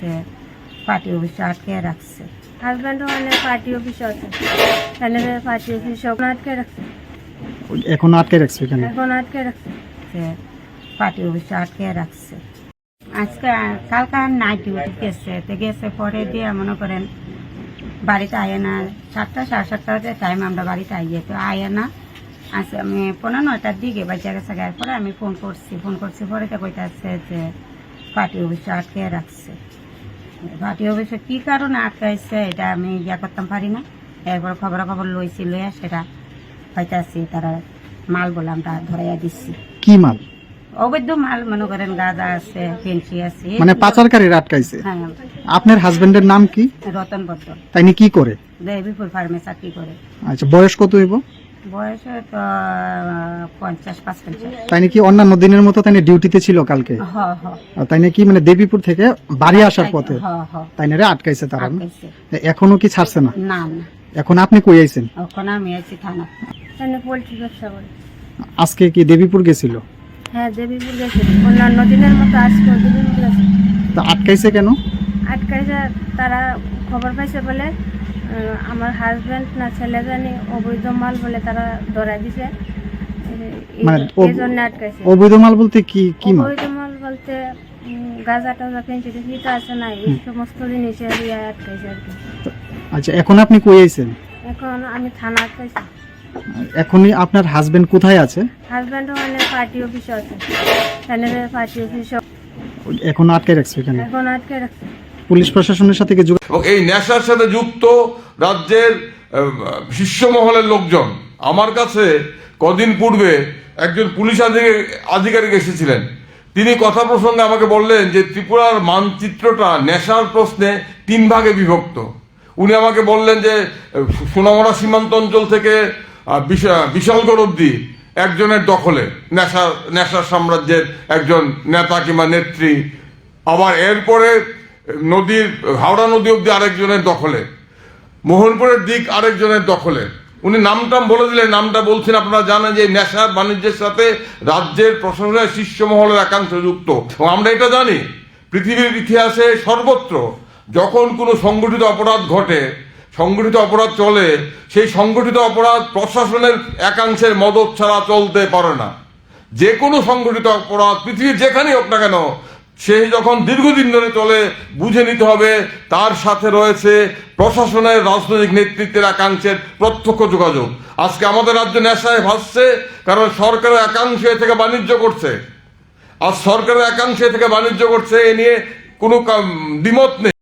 যে পার্টি অফিসে আটকে রাখছে। হাজব্যান্ড ওখানে পার্টি অফিস আছে। এখানে পার্টি অফিস ওখানে আটকে রাখছে। এখন আটকে রাখছে এখানে? এখন আটকে রাখছে। পার্টি অফিসে আটকে রাখছে। আজকে কালকে নাইট ডিউটি গেছে। তো গেছে পরে দিয়ে মনে করেন বাড়িতে আয় না। সাতটা সাড়ে সাতটা সাতটাতে টাইম আমরা বাড়িতে আইয়ে। তো আয় না। আজকে আমি পনেরো নয়টার দিকে বাচ্চা গেছে। গায়ের পরে আমি ফোন করছি। ফোন করছি পরে তো কইতে আসছে যে পার্টি অফিসে আটকে রাখছে। পার্টি অফিসে কি কারণে আটকাইছে এটা আমি ইয়া করতাম পারি না। এরপর খবর খবর লইছি লইয়া সেটা পাইতাছি তারা মাল বলে আমরা ধরাইয়া দিচ্ছি। কি মাল? অবৈধ মাল মনে করেন গাঁজা আছে পেন্সি আছে মানে পাচারকারীরা আটকাইছে? হ্যাঁ। আপনার হাজবেন্ডের নাম কি? রতন বদ্ধ তাই নিয়ে কি করে? দেবীপুর ফার্মে চাকরি করে। আচ্ছা বয়স কত হইব? বয়স তো পঞ্চাশ পাঁচ তাই নাকি অন্যান্য দিনের মতো তাই ডিউটিতে ছিল কালকে? তাই নাকি মানে দেবীপুর থেকে বাড়ি আসার পথে? তাই না রে আটকাইছে। তারা এখনও কি ছাড়ছে না? না এখন আপনি কই আইছেন? ওখানে আমি আছি থানা। এখানে পোলট্রি ব্যবসা করে। আজকে কি দেবীপুর গেছিল? হ্যাঁ দেবীপুর গেছে অন্যান্য দিনের মতো আজকে দেবীপুর গেছে। তা আটকাইছে কেন? আটকাইছে তারা খবর পাইছে বলে আমার হাজব্যান্ড না ছেলে জানি অবৈধ মাল বলে তারা ধরা দিছে। মানে এই জন্য আটকাইছে। অবৈধ মাল বলতে কি কি মাল? অবৈধ মাল বলতে গাঁজা টাজা তো আছে না এই সমস্ত জিনিসের ইয়ে আটকাইছে আর কি। আচ্ছা এখন আপনি কই আইছেন? এখন আমি থানা আটকাইছি। এখনই আপনার হাজবেন্ড কোথায় আছে? হাজব্যান্ড ওখানে পার্টি অফিস আছে। পার্টি অফিস এখন আটকে রাখছে এখানে এখন আটকে রাখছে। পুলিশ প্রশাসনের সাথে এই নেশার সাথে যুক্ত রাজ্যের আহ, শীর্ষ মহলের লোকজন আমার কাছে কদিন পূর্বে একজন পুলিশ আধিকারিক এসেছিলেন। তিনি কথা প্রসঙ্গে আমাকে বললেন যে ত্রিপুরার মানচিত্রটা নেশার প্রশ্নে তিন ভাগে বিভক্ত। উনি আমাকে বললেন যে সোনামরা সীমান্ত অঞ্চল থেকে বিশালগড় অব্দি একজনের দখলে নেশা নেশার সাম্রাজ্যের একজন নেতা কিংবা নেত্রী। আবার এরপরে নদীর হাওড়া নদী অব্দি আরেকজনের দখলে। মোহনপুরের দিক আরেকজনের দখলে। উনি নামটাম বলে দিলেন, নামটা বলছেন, আপনারা জানেন যে নেশা বাণিজ্যের সাথে রাজ্যের প্রশাসনের শীর্ষ মহলের একাংশ যুক্ত। আমরা এটা জানি, পৃথিবীর ইতিহাসে সর্বত্র যখন কোনো সংগঠিত অপরাধ ঘটে, সংগঠিত অপরাধ চলে, সেই সংগঠিত অপরাধ প্রশাসনের একাংশের মদত ছাড়া চলতে পারে না। যে কোনো সংগঠিত অপরাধ, পৃথিবীর যেখানেই হোক না কেন সেই যখন দীর্ঘদিন ধরে চলে, বুঝে নিতে হবে, তার সাথে রয়েছে প্রশাসনের রাজনৈতিক নেতৃত্বের একাংশের প্রত্যক্ষ যোগাযোগ। আজকে আমাদের রাজ্য নেশায় ভাসছে, কারণ সরকারের একাংশ এ থেকে বাণিজ্য করছে। আর সরকারের একাংশ এ থেকে বাণিজ্য করছে, এ নিয়ে কোনো দ্বিমত নেই।